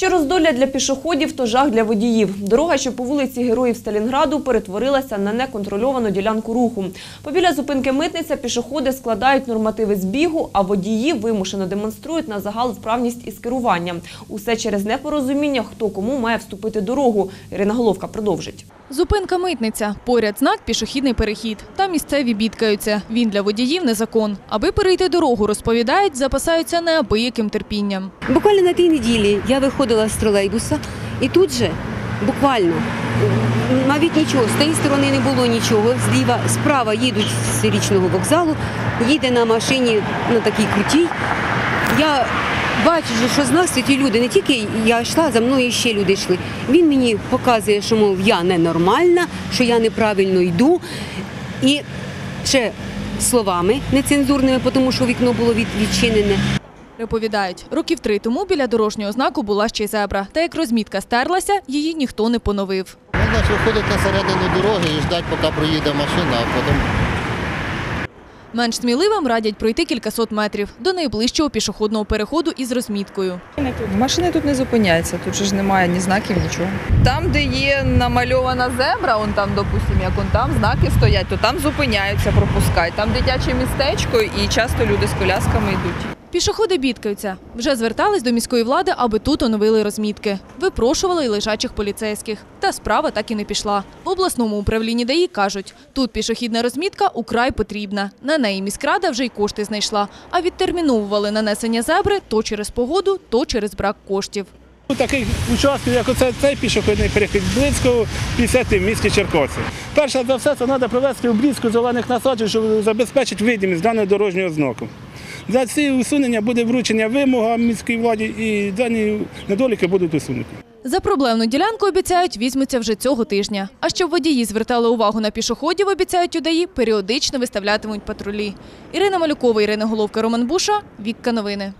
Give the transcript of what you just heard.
Що роздоля для пішоходів, то жах для водіїв. Дорога, що по вулиці Героїв Сталінграду, перетворилася на неконтрольовану ділянку руху. Побіля зупинки митниця пішоходи складають нормативи збігу, а водії вимушено демонструють на загал вправність із керуванням. Усе через непорозуміння, хто кому має вступити дорогу. Ірина Головка продовжить. Зупинка митниця. Поряд знак пішохідний перехід. Там місцеві бідкаються. Він для водіїв не закон. Аби перейти дорогу, розповідають, запасаються неабияким терпінням. Буквально на тій неділі я виходила з тролейбуса, і тут же буквально навіть нічого, з тієї сторони не було нічого. Зліва, справа їдуть з річного вокзалу, їде на машині на такій крутій. Я бачу, що з нас ті люди, не тільки я йшла, за мною ще люди йшли. Він мені показує, що мов я ненормальна, що я неправильно йду. І ще словами нецензурними, тому що вікно було відчинене. Розповідають, років три тому біля дорожнього знаку була ще й зебра. Та як розмітка стерлася, її ніхто не поновив. Можна ж виходити на середину дороги і ждати, поки проїде машина, а потім Менш сміливим радять пройти кількасот метрів до найближчого пішохідного переходу із розміткою. Машини тут не зупиняються, тут же ж немає ні знаків, нічого. Там, де є намальована зебра, он там, допустимо, як он там знаки стоять, то там зупиняються, пропускають. Там дитяче містечко і часто люди з колясками йдуть. Пішоходи бідкаються. Вже звертались до міської влади, аби тут оновили розмітки. Випрошували й лежачих поліцейських. Та справа так і не пішла. В обласному управлінні ДАІ кажуть, тут пішохідна розмітка украй потрібна. На неї міськрада вже й кошти знайшла. А відтерміновували нанесення зебри то через погоду, то через брак коштів. У таких участків, як оце, цей пішохідний перехід, близько 50 в місті Черкаси. Перше за все, це треба провести обрізку зелених насаджень, щоб забезпечити видимість даного дорожнього знаку. За ці усунення буде вручення вимога міській владі і дані недоліки будуть усунуті. За проблемну ділянку обіцяють візьмуться вже цього тижня. А щоб водії звертали увагу на пішоходів, обіцяють у періодично виставлятимуть патрулі. Ірина Малюкова, Ірина Головка, Роман Буша. Вікка новини.